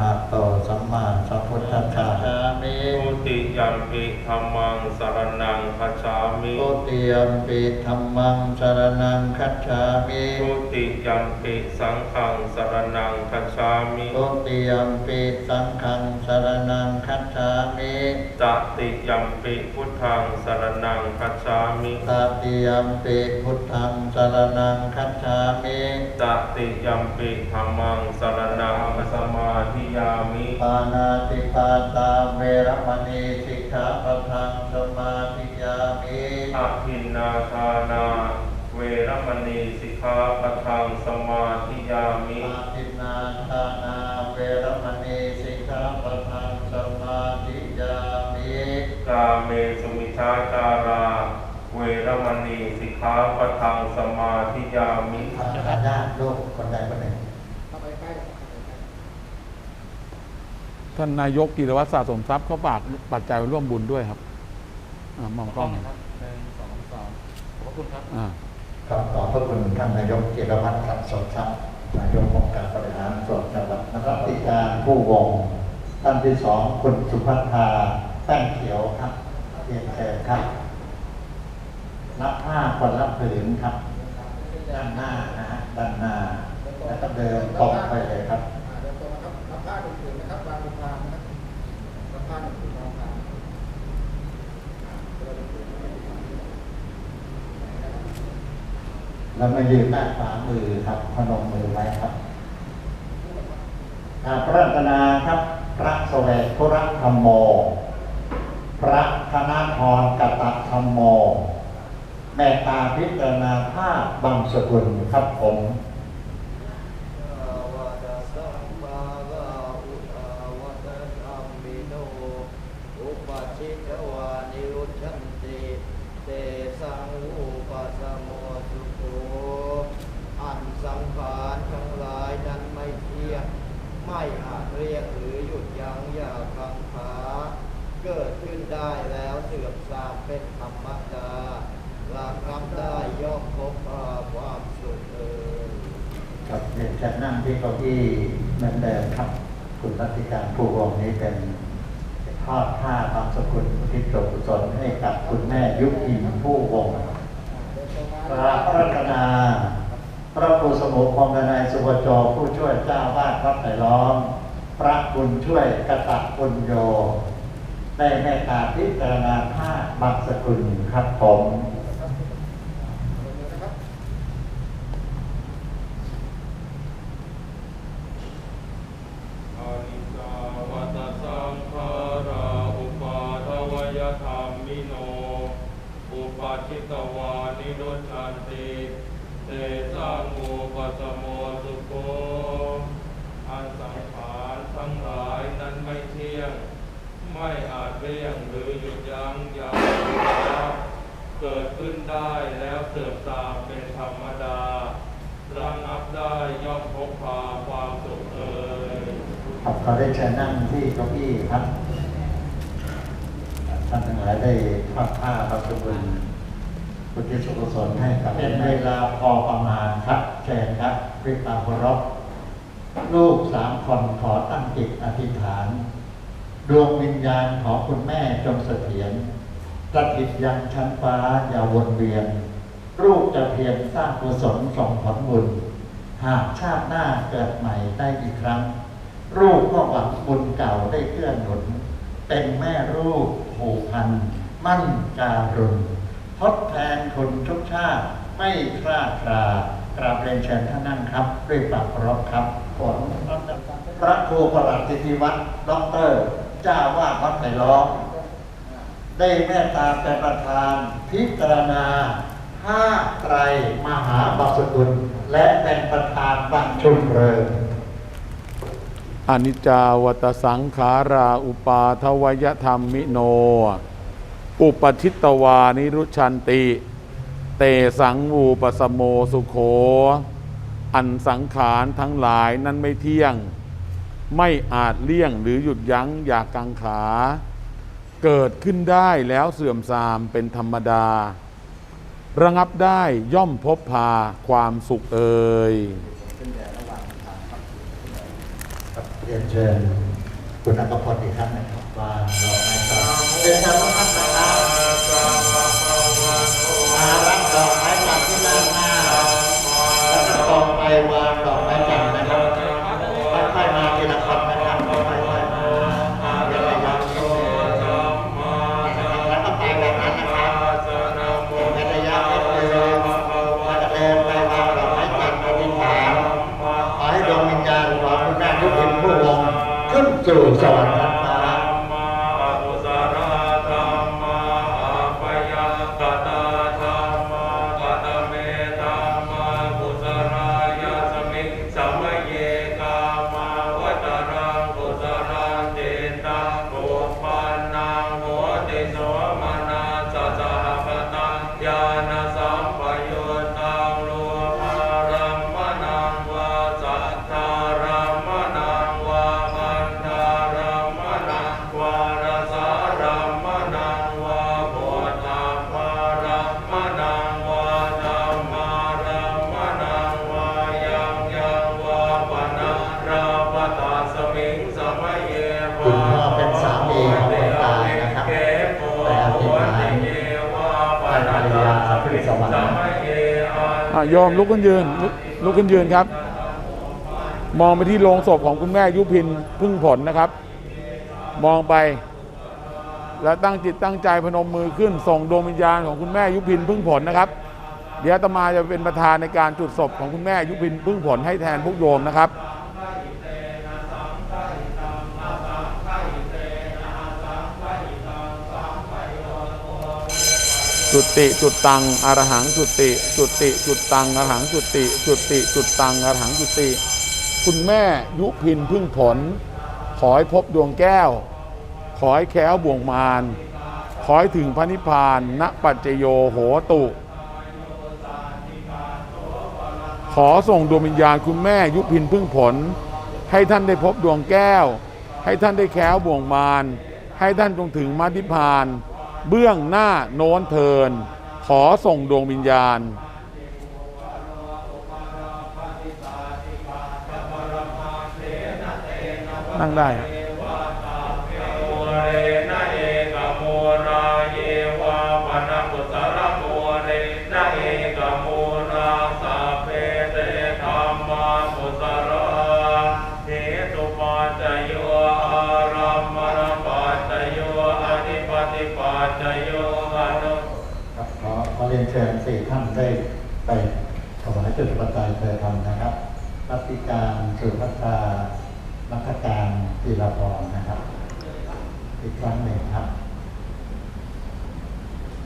หะ มปิธัมมังสรณังคัจฉามิโตเตียมปิธัมมังสรนังคัจฉามิทุติยัมปิสังฆังสรณังคัจฉามิโตเตียมปิสังฆังสรนังคัจฉามิตติยัมปิพุทธังสรณังคัจฉามิตาเตียมปิพุทธังสรนังคัจฉามิตติยัมปิธัมมังสรณังคัจสมาธิยามิปานาติปาตาเวรมณีสิก ขาปะทังสมาธิยามิอะทินนาทานา เวรมณีสิกขาปะทังสมาธิยามิอาทินนาทานา เวรมณีสิกขาปะทังสมาธิยามิกาเมสุมิชาจารา เวรมณีสิกขาปะทังสมาธิยามิทำจะญาติลูกคนใดคนหนึ่ง ท่านนายกกิรวัตรสะสมทรัพย์ก็ฝากปัจจัยร่วมบุญด้วยครับอ่ามองกล้องหนึ่งสองสามขอบพระคุณครับ อ่า ครับขอบพระคุณท่านนายกจิรพัฒน์สัตย์สดทรัพย์นายกองค์การบริหารส่วนจังหวัดนะครับติการผู้วง ท่านที่สองคุณสุพัฒนาแป้งเขียวครับเรียนเชิญครับ รับผ้าคนละผืนครับ ด้านหน้านะฮะด้านหน้าแล้วก็เดินตรงไปเลยครับเดินตรงนะครับรับผ้าหนึ่งผืนนะครับวางบนพานนะครับรับผ้าหนึ่งผืนวางพานเราจะผืนไม่ได้ทำ เรามายืนหน้าขวามือครับพนมมือไว้ครับอาพระรัตนาครับ พระสวัสดิ์พระธรรมโม พระธนาพรกตธรรมโมแม่ตาพิจารณาภาพบางสกุลครับผม วะตะสัมมาลาอุตาวะตะธัมมิโน อุปาชิตวานิรุชชันติเตสังอุปสมโมสุโขอันสังขารทั้งหลายนั้นไม่เที่ยง ไม่อาจเรียกหรือหยุดยั้งอย่ากังขาเกิดขึ้นได้แล้ว เสื่อมทรามเป็นธรรมดาหลักรับได้ย่อมพบความสุขเอ่ยครับเรียนเชิญนั่งที่เก้าอี้เหมือนเดิมครับคุณรัติการผู้วงนี้เป็นทอดผ้าบางสกุลอุทิศส่วนกุศลให้กับคุณแม่ยุพินผู้วงพระรัตนา พระครูสมุทรพงษ์นายสุวจรผู้ช่วยเจ้าวาดวัดไผ่ล้อม พระบุญช่วยกษัตริย์บุญโย ได้แม่ตาพิจารณาผ้าบางสกุลครับผมอานิจจาวัตสังขารุปาทวยธรรมมิโนอุปาชิตวานิโรชันติเตสังอุปสมมุโขอันสังขารทั้งหลายนั้นไม่ เที่ยงไม่อาจเรียงหรือหยุดยั้งอย่างเกิดขึ้นได้แล้วเสื่อมทรามเป็นธรรมดาระงับได้ย่อมพบพาความสุขเอ่ยครับขอได้เชิญนั่งที่เก้าอี้ครับท่านทั้งหลายได้ทอดผ้าบางสกุลอุทิศส่วนกุศลให้กับเป็นเวลาพอประมาณครับเชิญครับด้วยความเคารพลูกสามคนขอตั้งจิตอธิษฐาน ดวงวิญญาณของคุณแม่จงเสถียรสถิตยังชั้นฟ้าอย่าวนเวียนรูปจะเพียรสร้างกุศลส่งผลบุญ หากชาติหน้าเกิดใหม่ได้อีกครั้งรูปก็หวังบุญเก่าได้เกื้อหนุน เป็นแม่รูปผูกพัน มั่นการุณทดแทนคนทุกชาติไม่คลาดคลากราบเรียนเชิญท่านนั่งครับ ด้วยปากเคารพครับผลพระครูประหลัดสิทธิวัฒน์ด็อกเตอร์เจ้าวาดวัดไผ่ล้อมได้เมตตาเป็นประธาน พิจารณาห้าไตรมหาบัสกุลและเป็นประธานประชุมเพลิงอนิจจาวัตสังขาราอุปาทวยธรรมมิโน อุปชิตตวานิรุชันติ เตสังวูปสโมสุโข อันสังขารทั้งหลายนั้นไม่เที่ยง ไม่อาจเลี่ยงหรือหยุดยั้งอยากกังขา เกิดขึ้นได้แล้วเสื่อมทรามเป็นธรรมดา ระงับได้ย่อมพบพาความสุขเอ่ยครับเรียนเชิญคุณอักพลอีกครั้งหนะครับวางดอกไม้จันทร์เรียนเชิญพระท่านนะครับ อะโยมลุกขึ้นยืนลุกขึ้นยืนครับ มองไปที่โลงศพของคุณแม่ยุพินพึ่งผลนะครับ มองไป แล้วตั้งจิตตั้งใจพนมมือขึ้น ส่งดวงวิญญาณของคุณแม่ยุพินพึ่งผลนะครับ เดี๋ยวตมาจะเป็นประธานในการจุดศพของคุณแม่ยุพินพึ่งผลให้แทนพวกโยมนะครับ จุติจุดตังอรหังจุติ จุติจุดตังอรหังจุติ จุติจุดตังอรหังจุติ คุณแม่ยุพินพึ่งผล ขอให้พบดวงแก้ว ขอให้แค้วบ่วงมารขอให้ถึงพระนิพพานณปัจจโยโหตุ ขอส่งดวงวิญญาณคุณแม่ยุพินพึ่งผล ให้ท่านได้พบดวงแก้ว ให้ท่านได้แค้วบ่วงมารให้ท่านจงถึงมรรคนิพพาน เบื้องหน้าโน้นเทิน ขอส่งดวงวิญญาณ นั่งได้ ถวายจุดปัจจัยเธอทำนะครับรัติการสุภัตามัคการกีฬาพรนะครับ อีกครั้งหนึ่งครับ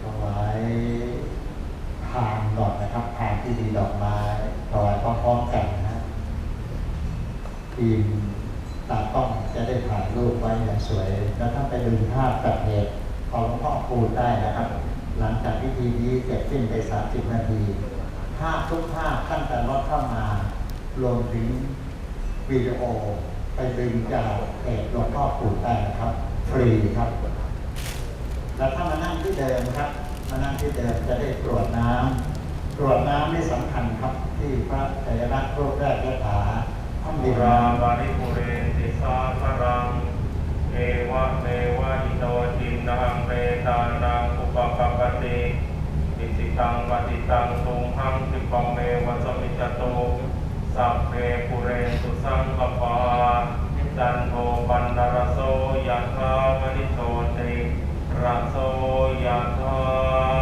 ถวายทานก่อนนะครับทานที่ดีดอกไม้ถวายพร้อมๆกันนะทีมตากล้องจะได้ถ่ายรูปไว้อย่างสวย แล้วถ้าไปดูภาพกับเหตุของหลวงพ่อคูได้นะครับ หลังจากพิธีนี้เสร็จสิ้นไป 30 นาที ภาพทุกภาพตั้งแต่รถเข้ามารวมถึงวิดีโอไปดึงจากเพจหลวงพ่อคูณได้นะครับ ฟรีครับ แล้วถ้ามานั่งที่เดิมครับ มานั่งที่เดิมจะได้ตรวจน้ำตรวจน้ำนี่สำคัญครับ ที่พระเถระรูปแรกยถาท่านดีราราบานิปุเรนติสาครังเอวะเมวะอิโตจินังเปตานังอุปปปติ อิสิตังปฏิตังตุงหังติปะเมวัสมิจโตสัพเพปุเรนตุสังกปาจันโทปันนรโสยะธามณิโชติระโสยะธา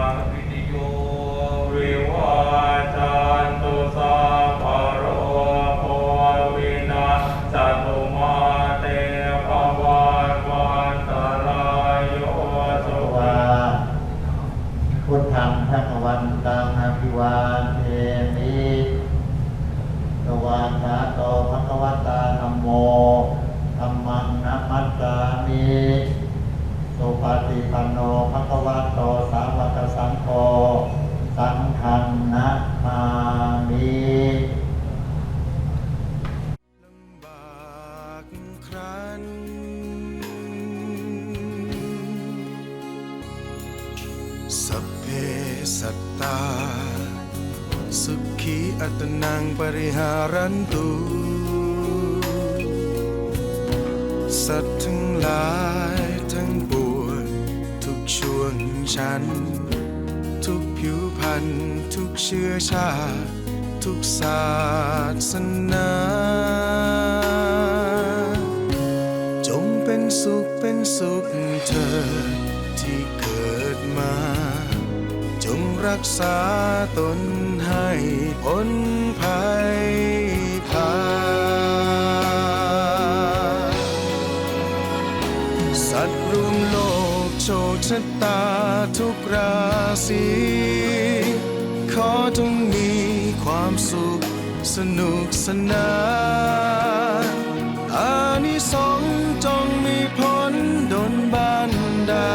สัพเพสัตตา สุขีอัตนังปริหารันตุ สัตว์ทั้งหลายทั้งปวงทุกช่วงชั้น ทุกผิวพันธุ์ทุกเชื้อชาติ ทุกศาสนา รักษาตนให้พ้นภัยพาสัตว์รวมโลกโชคชะตาทุกราศีขอจงมีความสุขสนุกสนานอานิสงส์จงมีผลดนบันดา